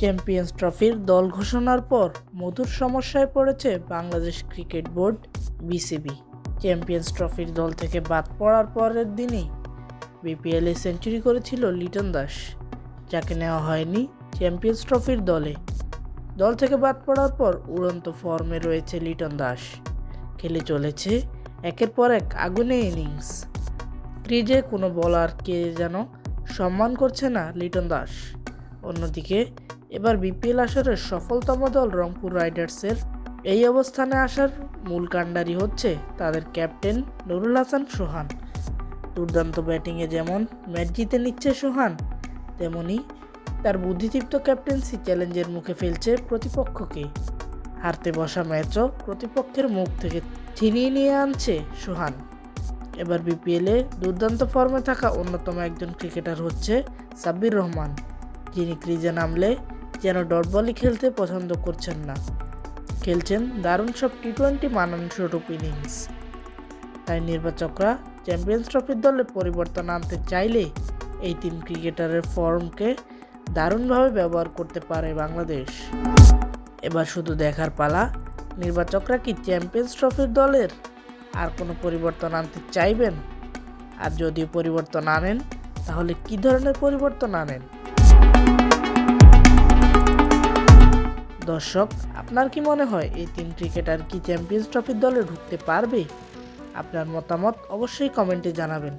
Champions ট্রফির দল ঘোষণার পর মধুর সমস্যায় পড়েছে Bangladesh cricket board BCB. Champions ট্রফির দল থেকে বাদ পড়ার পরের দিনই বিপিএলে সেঞ্চুরি করেছিল লিটন দাস, যাকে নেওয়া হয়নি চ্যাম্পিয়ন্স ট্রফির দলে। দল থেকে বাদ পড়ার পর উড়ন্ত ফর্মে রয়েছে লিটন দাস। খেলে চলেছে একের পর এক আগুনে ইনিংস। ক্রিজে কোনো বলারকে যেন সম্মান করছে না লিটন দাস। অন্যদিকে, এবার বিপিএল আসরের সফলতম দল রংপুর রাইডার্সের এই অবস্থানে আসার মূল কাণ্ডারি হচ্ছে তাদের ক্যাপ্টেন নুরুল হাসান সোহান। দুর্দান্ত ব্যাটিংয়ে যেমন ম্যাচ জিতে নিচ্ছে সোহান, তেমনি তার বুদ্ধিদীপ্ত ক্যাপ্টেন্সি চ্যালেঞ্জের মুখে ফেলছে প্রতিপক্ষকে। হারতে বসা ম্যাচও প্রতিপক্ষের মুখ থেকে ছিনিয়ে নিয়ে আনছে সোহান। এবার বিপিএলে দুর্দান্ত ফর্মে থাকা অন্যতম একজন ক্রিকেটার হচ্ছে সাব্বির রহমান। যিনি ক্রিজে নামলে যেন ডট বলই খেলতে পছন্দ করছেন না। খেলছেন দারুণ সব টি টোয়েন্টি মানানস্বরূপ ইনিংস। তাই নির্বাচকরা চ্যাম্পিয়ন্স ট্রফির দলে পরিবর্তন আনতে চাইলে এই তিন ক্রিকেটারের ফর্মকে দারুণভাবে ব্যবহার করতে পারে বাংলাদেশ। এবার শুধু দেখার পালা, নির্বাচকরা কি চ্যাম্পিয়ন্স ট্রফির দলের আর কোনো পরিবর্তন আনতে চাইবেন? আর যদি পরিবর্তন আনেন, তাহলে কি ধরনের পরিবর্তন আনেন? দর্শক, আপনার কি মনে হয় এই তিন ক্রিকেটার কি চ্যাম্পিয়ন্স ট্রফির দলে ঢুকতে পারবে? আপনার মতামত অবশ্যই কমেন্টে জানাবেন।